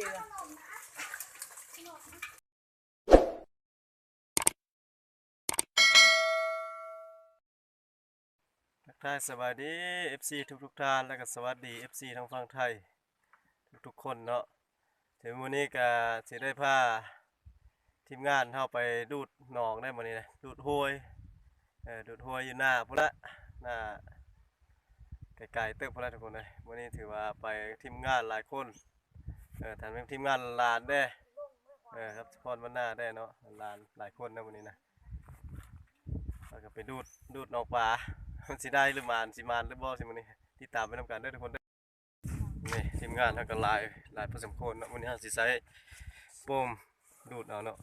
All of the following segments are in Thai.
ดียวทักทายสวัสดี FC ทุกทุกท่านแล้วก็สวัสดี FC ทางฝั่งไทย ทุกๆคนเนาะถึงวันนี้ก็สิได้พาทีมงานเข้าไปดูดหนองได้มื้อนี้นะดูดห้วยเออดูดห้วยอยู่หน้าพุ่นละหน้าไกลๆเติบพุ่นละทุกคนเลยมื้อนี้ถือว่าไปทีมงานหลายคน เออท่านเป็นทีมงานหลานเด้เออครับพรวันหน้าได้เนาะหลานหลายคนนะมื้อนี้นะแล้วก็ไปดูดดูดหนองปลามันสิได้หรือมานสิมานหรือบ่สิมื้อนี้ติดตามไปนํกันเด้อทุกคนเด้อนี่ทีมงานเฮาก็หลายหลายพอสมควรเนาะมื้อนี้เฮาสิใช้โปมดูดเอาเนาะ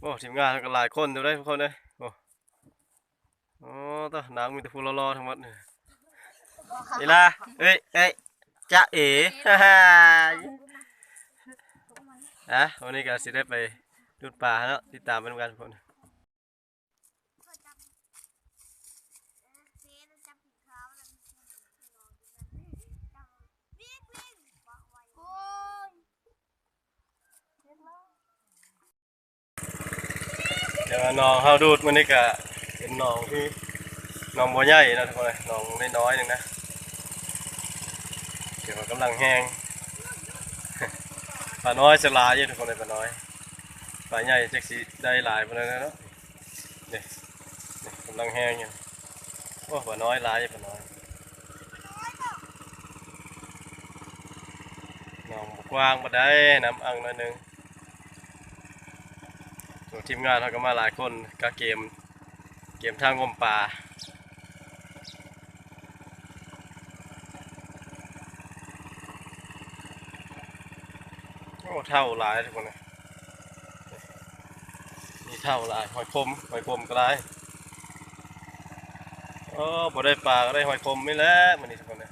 โอ้ทีมงานเฮาก็หลายคนอยู่เด้อทุกคนเด้อโอ้โอ้ตานางมีแต่ผู้รอๆทั้งหมดนี่นี่ล่ะเอ้ยเอ้ย จ๊ะเอ๋ฮ่าฮ่าอะวันนี้ก็สิได้ไปดูดปลาเนาะติดตามไปนํกันทุกคนเดี๋ยวน้องเฮาดูดมันนี่ก็เป็นน้องที่น้องบัวใหญ่นะทุกคนเลยน้องน้อยๆหนึงนะ เดี๋ยวมันกำลังแห้งปลาน้อยจะลายอยู่ทุกคนเลยปลาน้อยปลาใหญ่จักสิได้หลายปานนั้นเนาะนี่นี่กำลังแห้งอยู่โอ้ปลาน้อยลายอยู่ปลาน้อยน้องกว้างบ่ได้น้ำอังน่อยหนึงส่วนทีมงานเขาก็มาหลายคนก็เกม เกมทางงมป่า เท่าหลายทุกคนเลยมีเท่าหลายหอยคมหอยคมก็ได้โอ้บ่ได้ปลาก็ได้หอยคมไม่แล้วมันนี่ทุกคนเลย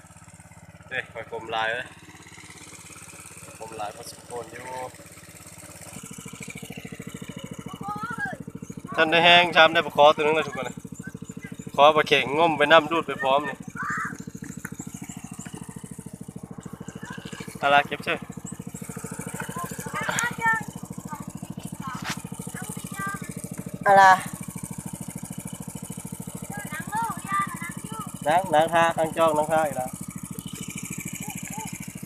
เด้หอยคมลายเลยหอยคมลายพอสมควรอยู่ท่านได้แห้งชามได้ปลาคอตัวนึงเลยทุกคนเลยคอปลาเข่งง่มไปน้ำดูดไปพร้อมนี่อะไรเก็บเชื่อ อะไรนังนังท่าตั้งจอกนังท่าอีกแล้ว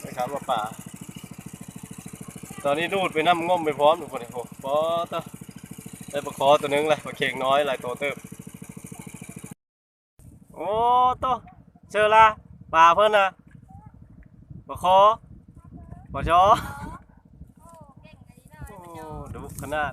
ไปขามมาป่า ตอนนี้ดูดไปน้ำง่มไปพร้อมทุกคนเลยโอ้ปอตะได้ปลาคอตัวนึงเลยปลาเข่งน้อยหลายตัวเติบโอ้โตเจอละปลาเพิ่นนะปลาคอปลาชอโอ้ดูขนาด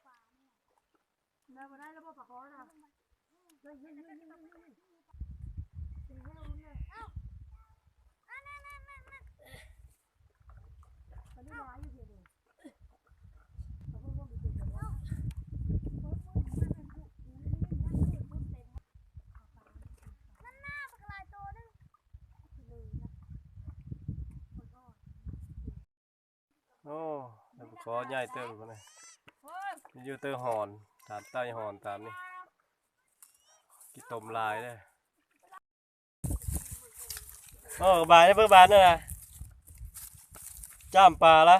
ได้มาได้แล้วป่ะปะคอนะเฮ้ยเฮ้ยเฮ้ยเฮ้ยเฮ้ยอันนี้ร้ายอยู่เดียวเลยเอาพวกมันไปเก็บกันแล้วโอ้ได้ปลาคอใหญ่เติบทุกคนเลยนี่อยู่เตอร์หอน ตามใต้หอนตามนี่กี่ต้มลายเลยโอ้บายได้เพิ่งบานนั่นนะจ้ามปลาละ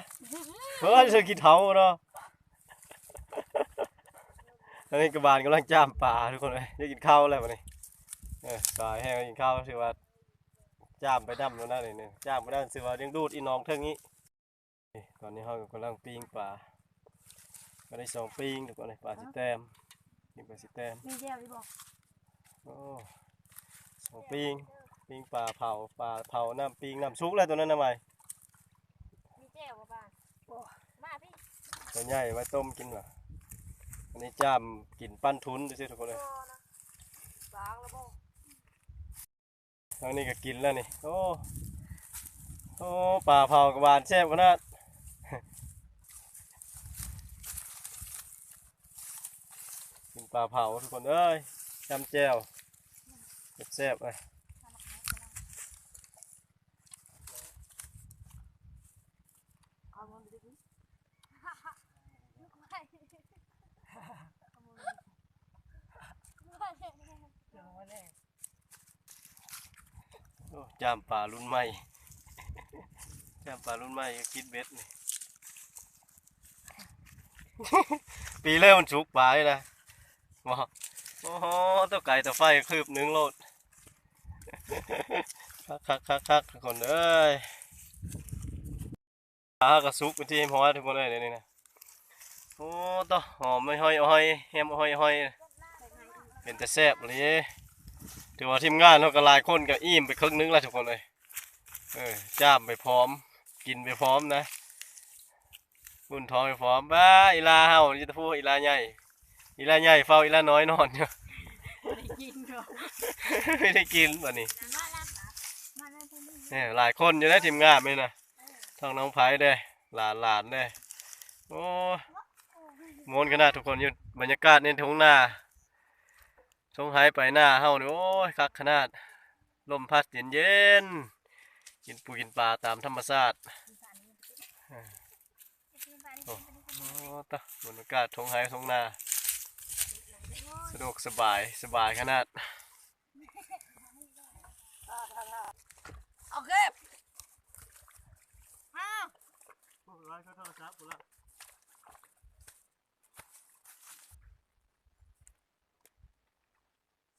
เฮ้ยเธอกินเถาเนาะอันนี้กระบาลกำลังจ้ามปลาทุกคนเลยได้กินข้าวแล้ววันนี้เออสายแห้งกินข้าวถือว่าจ้ามไปดำแล้วนะนี่นี่จ้ามไปดำถือว่าเลี้ยงดูดอีน้องเท่านี้นี่ตอนนี้เขากำลังปิ้งปลา ก็ได้สองปิ้งทุกคนเลยปลาสิแต้มปิ้งปลาสิแต้มมีแก้วที่บอกโอ้สองปิ้งปิ้งปลาเผาปลาเผาน้ำปิ้งน้ำซุปแล้วตัวนั้นทำไมมีแจ่วป่ะบ้านมาพี่ตัวใหญ่ไว้ต้มกินวะอันนี้จ้ามกินปั้นทุนดูสิทุกคนเลยล้างแล้วบ่ทางนี้ก็กินแล้วนี่โอ้โอ้ปลาเผากระบาลแซ่บขนาด กิน ปลาเผาทุกคนเอ้ยจำแจ่วแซ่บเลยเอามันไปดิไม่ไม่เดี๋ยวมาแน่โอ้จามปลารุ่นใหม่จามปลารุ่นใหม่คิดเบ็ดนี่ปีเริ่มมันชุกปลาเลยนะ บอกโอ้โหตัวไก่ตัวไฟคืบหนึ่งโลดคักคักคักคักทุกคนเอ้ยปลากระซุกเป็นที่หอทุกคนเลยเดี๋ยวนี่นะโอ้ตัวหอมไม่ห้อยห้อยแฮมห้อยห้อยเป็นแต่แซ่บเลยถือว่าทีมงานเราก็ลายคนก็อิ่มไปครึ่งนึงแล้วทุกคนเลยเออจ้ามไปพร้อม กินไปพร้อมนะบุญทองไปพร้อมบ้าอีลาเฮาจะพูอีลาใหญ่ อีลาใหญ่เฝ้าอีลาน้อยนอนอยู่ไม่ได้กินหรอกไม่ได้กินวันนี้มาแล้วมาแล้วพวกมึงเนี่ยหลายคนอยู่ในทีมงานไหมนะทั้งน้องไผ่เด้หลานหลานเด้โอ้มวนขนาดทุกคนอยู่บรรยากาศในทุ่งนาทงหายไปหน้าเฮานี่โอ้ยคักขนาดลมพัดเย็นเย็นๆกินปูกินปลาตามธรรมชาติ โอ้ตะบรรยากาศทงหายทงนา สะดวกสบายสบายขนาด โอเคอ้าวร้านเขาโทรศัพท์กูละ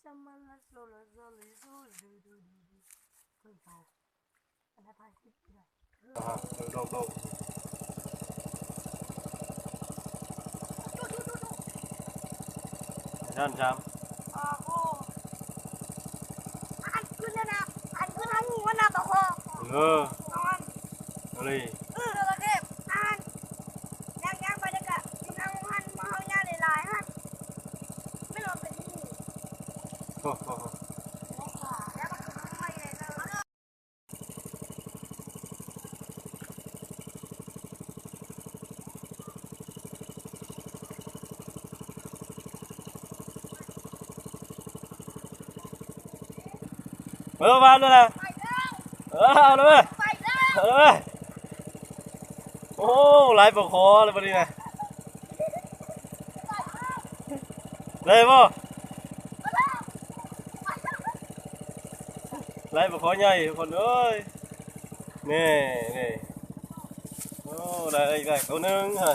สมันละโซลาโซลิโซดูดูดูดูเพิ่งเผาอันนั้นถ่ายคลิปได้อ่าโดดโดดด้านจามอ่าโอ้อันขึ้นแล้วนะอันขึ้นทั้ง หัวหน้าตะคอเออนอน อะไร เออแล้วก็อันย่างย่างไปเด็กอะกำลังหันมาเอาหน้าหลายๆฮะไม่รอเป็นที่ โอ้โห แล้วก็คือไม่เลยนะ เออมาแล้วนะไปแล้วเออเอาเลยเอาเลยโอ้หลายปะคอเลยวันนี้นะได้ป่ะหลายปะคอใหญ่คนเอ้ยนี่นี่โอ้ได้อีกแล้วตัวหนึงฮะ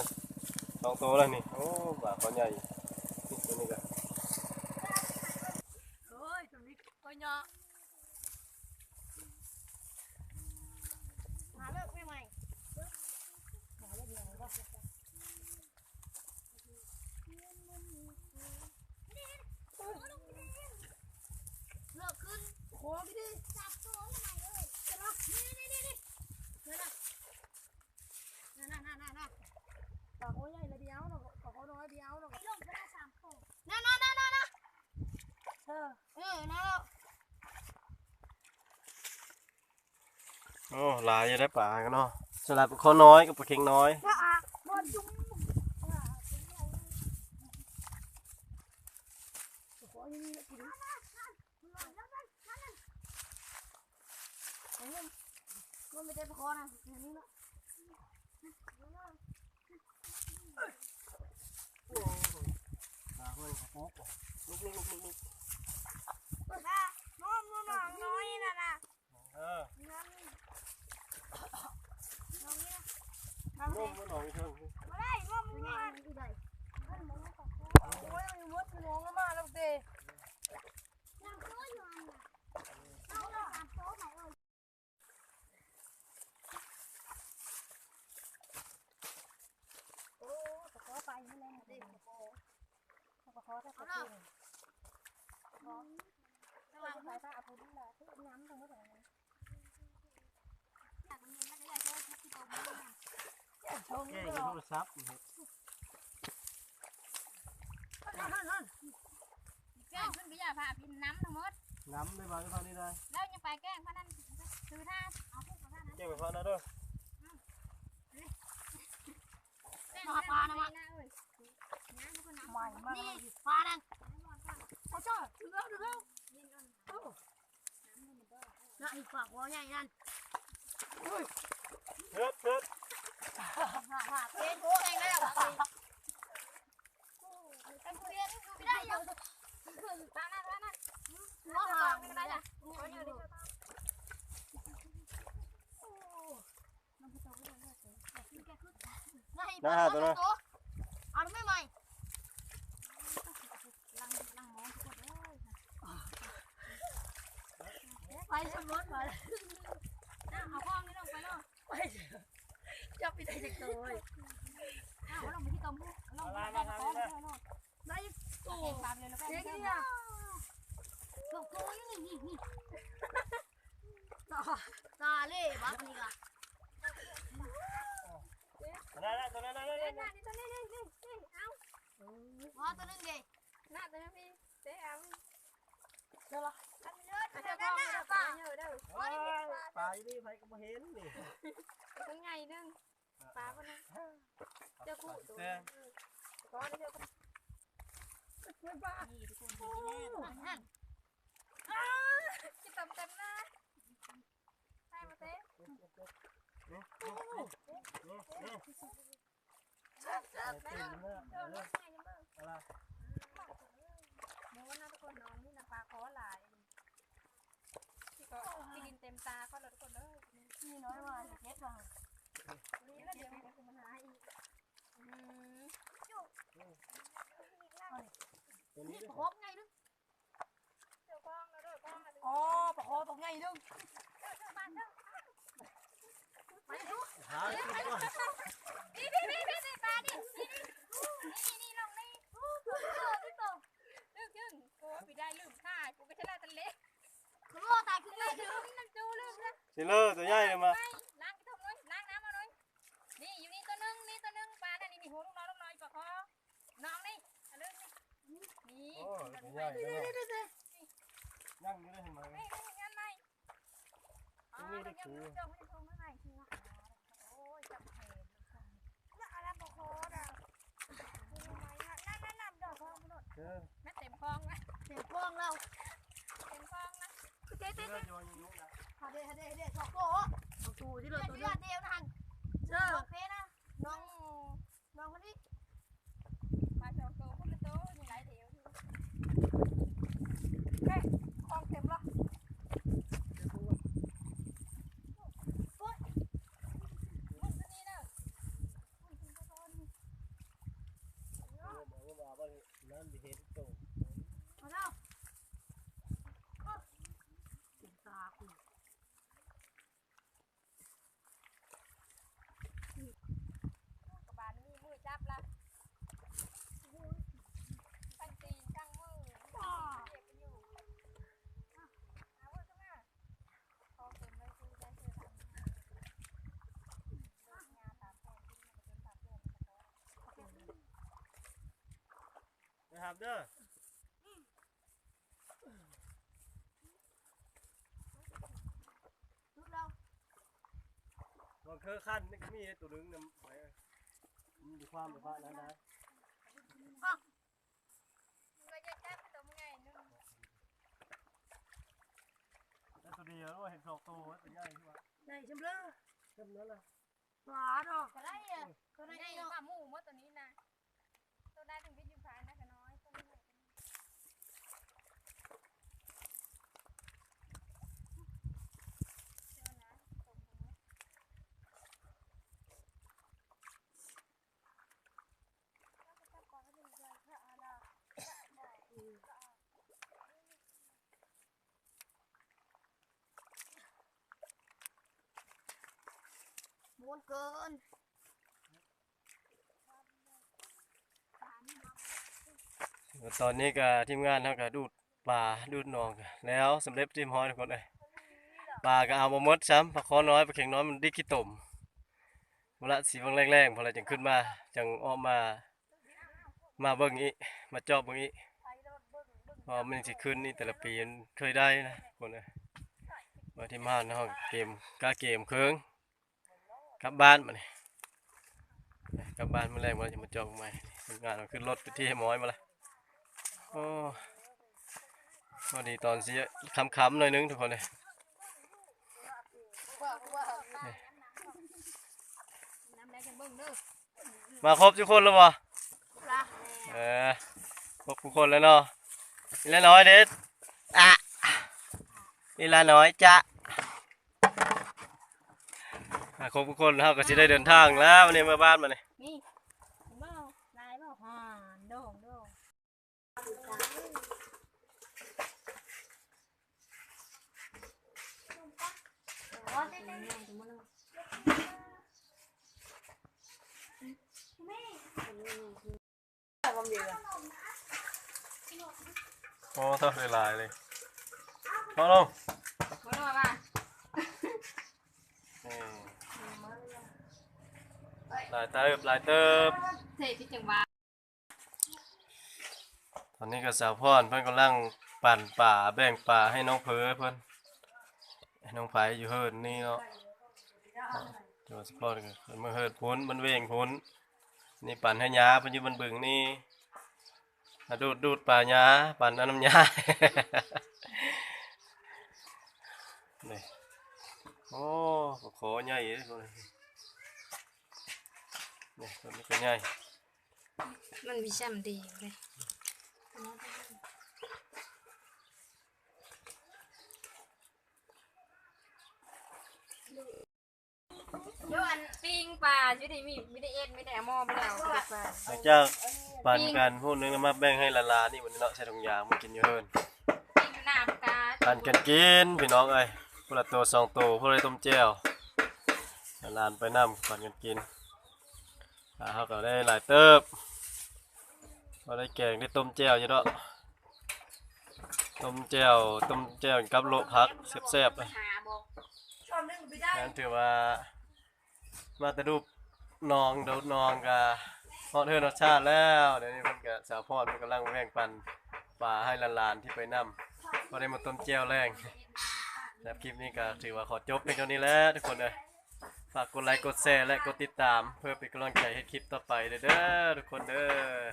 สองตัวแล้วนี่โอ้ปลาคอใหญ่นี่ตัวนี้ก็ เฮ้ยตรงนี้ก็เนาะ หาเลิกไม่ใหม่ เลิกขึ้นโค้งไปดิ จับตัวใหม่เลยเดี๋ยวนี่นี่นี่นี่นั่นน่ะนั่นน่ะนั่นน่ะปากโค้งใหญ่เลยเดียวเนาะปากโค้งน้อยเดียวเนาะไอ้ลงไปได้สามตัวนั่นนั่นนั่นนั่นเออเออนั่นแล้วโอ้หลายอยู่ได้ปลากันเนาะสลับปลาคอน้อยกับปลาเค็งน้อยว่าอะบอลจุ้ม มันไม่ได้ประคอนะอย่างนี้ละโอ้โหมาเฮ้ยลุกลุกลุกลุกลุกนะน้องน้องน้อยนะนะเออน้องน้องนี่นะน้องน้องน้องเธอไม่ได้น้องน้องไม่ได้โอ้ยมันมดมองมาแล้วเด้ งพนันคือท่าเอาพวกท่านั้นแก้ไปพอนะเด้อปลาปลานะวะใหม่มากนี่ปลานั่นเขาจ้าถึงแล้วถึงแล้ว น่ะอีกปากหัวใหญ่ ไปสมรสมาเอาข้องนี่ลงไปเนาะจับไปได้จักตัวเอาลงไปที่ตมพูลงไปที่ตมพูได้โอ้ปลาเลยแล้วก็เจ๊เจ๊กี้กี้อะถูกตัวนี่นี่นี่ตาตาเล่บักนี่ล่ะได้ได้ตัวนั้นได้ได้เล่นหน้านี่ตัวนี้นี่นี่นี่เอาว่าตัวนึงเด้หน้าตัวนี้พี่เจ๊เอาเดี๋ยวล่ะ อันนี้เลยอันนี้ก็ไม่ได้ป่าเยอะเด้อปลาอยู่นี่ไผก็บ่เห็นนี่ตัวใหญ่นึงปลาคนนึงเจ้าคู่ตัวแต่ก็ได้เจ้าไม่บ้านี่ทุกคนดีแน่นั่นคิดตำเต็มนะใช่มาเต้นี่นี่นี่นี่จับจับไอ้ม่ตีนเด้อเจ้าเด้อกใหญ่ยังเบิ่งอะไรหมูนะทุกคนน้องนี่นะปลาคอหลายที่ ก็กินเต็มตาก็เลยทุกคนเลยนี่น้อยว่าเฮ็ดว่านี่แล้วเดี๋ยวมันจะมาหาอีกอืมตัวนี้ครบไงนึงเจ้ากล้องแล้วด้วยกล้องอ๋อปะคอตรงไงนึงเจ้าเจ้าบ้านเจ้าไปดูหากินก่อนนี่นี่นี่นี่ปลาดินี่นี่นี่ลงนี่ที่ตกลึกยึงกูไปได้ลืมค่ากูก็ชนะตะเล็ก คือโลตายคือลืเลยมลืมน้ำจูลืมนะสิเลอตัวใหญ่เลยมาไปล้างกระทงเลยล้างน้ำมาเลยนี่อยู่นี่ตัวนึงนี่ตัวนึงปลาเนี่ยนี่นี่หัวลูกน้อยลูกน้อยปลาคอน้องนี่อันนึงนี่นี่โอ้ตัวใหญ่นี่จังนี่เลยนี่นั่งอยู่ได้เห็นไหมนี่งานไหนอ๋อยังไม่จบไม่จบเมื่อไหร่คือโอ้ยจับแขนน่ะอะไรปะคอน่ะนั่นนั่นนั่นดอกคอมันเออแม่เต็มคลองนะเต็มกล้องแล้ว ฮะเด้ฮะเด้ฮะเด้สองโตเอาตูที่เราตัวเดียวนะฮันเจอโอเคนะน้องน้องคนนี้ มาจองโตก็เป็นโตมีหลายเดียว คลองเต็มแล้ว มึงตัวนี้เด้อ บอกว่าว่านั่นดิเห็นตรง มาแล้วตาคุณ กระบาลมีมือจับละตั้งตีนตั้งมือเก็บไปอยู่เอาไว้ข้างหน้าคลองเต็มเลยคือได้เจอทำงานตามแผนที่มันเป็นตามเพื่อน นะครับเด้อทุกเราบางเครือขั้นนี่ก็มีตัวนึงนำไว้มันมีความแบบว่านั้นนะมึงก็จะจับไปตัวมึงไงนึงแต่ตัวเดียวว่าเห็นสองตัวตัวใหญ่ที่ว่าไหนชิมเลยเท่านั้นแหละปลาดอกก็ได้อะก็ได้นี่เนาะปลาหมูมดตัวนี้นะตัวได้ถึงวิทยุพายนะกันน้อยตัวนี้เจอนะตรงนี้ ม้วนเกินเอตอนนี้ก็ทีมงานเขาก็ดูดปลาดูดหนองกันแล้วสำเร็จทีมห้อยทุกคนเลยปลาก็เอามาหมดซ้ำปลาคอน้อยปลาเข็งน้อยมันดิขี้ตุ่มเวลาสีฟังแรงๆพอเราจังขึ้นมาจังออกมา มาเบิ่งอีมาเจอบเบิ่งอีเพอมันสิขึ้นนี่แต่ละปีมันเคยได้นะคนเลยมาที่บ้านเฮาเกมกาเกมเคิง กลับบ้านมาเนี่ยกลับบ้านเมาแรงมาจะมาจอบใหม่งานเอาขึ้นรถไปที่หมอยมาละโอ้พอดีตอนเสียคำๆหน่อยนึงทุกคนเลยมาครบทุกคนแล้วบ่ละเออครบทุกคนแล้วเนาะอีละน้อยเด็ดอะอีละน้อยจ้ะอะ ครบทุกคนเราก็จะได้เดินทางแล้ววันนี้มาบ้านมาเนี่ยนี่เบ้าลายเบ้าห่านโด่งโด่งอ๋อเต้นโอ้เท่าเลยลายเลยพอลงบ่รู้ว่า ลายเติบลายเติบเทที่จังหวัดตอนนี้ก็สาวพรเพิ่นกำลังปั่นป่าแบ่งป่าให้น้องเพอเพิ่นให้น้องไผอยู่เฮิรนนี่เนาะเดี๋ยวสปอร์ตก็เพิ่นมาเฮิรนพ้นมันเวงพ้นนี่ปั่นให้ยาเพิ่นอยู่บนบึงนี่ดูดดูดป่ายาปั่นอาน้ำยานี่โอ้ขอใหญ่เลย นนี้นี่ตัวนี้ก็ใหญ่มันมีช่ำดีเลยโยอันปิ้งปลาอยู่ดีมีไม่ได้เอ็ดไม่ได้เอาหม้อไม่ได้เอาไปปลาหลังจากปั่นกันพูดนึงแล้วมาแบ่งให้ลาลานี่วันนี้เนาะใส่ถุงยางมากินอยู่เฮิรนปิ้งอยู่หน้าปากกาปั่นกันกินพี่น้องเอ้ยพละตัวสองตัวพละต้มแจ่วลานไปน้ำปั่นกันกิน อ่าเขาก็ได้หลายเติบก็ได้แกงได้ต้มแจ่วอยู่เนาะต้มแจ่วต้มแจ่วกับโลพักแซ่บๆเลยหาบอกชอบเล่นไม่ได้นั่นถือว่า มาแตะดูปนองเดดนองกะฮอดเฮือนรสชาติแล้วเดี๋ยวนี้เพิ่นก็สาวพรเพิ่นกำลังแบ่งปันปลาให้หลานๆที่ไปนำก็ได้มาต้มแจ่วแรงแล้วคลิปนี้ก็ถือว่าขอจบเพียงเท่านี้แล้วทุกคนเลยฝากกดไลค์กดแชร์และกดติดตาม เพื่อเป็นกำลังใจให้คลิปต่อไปเด้อเด้อทุกคนเด้อ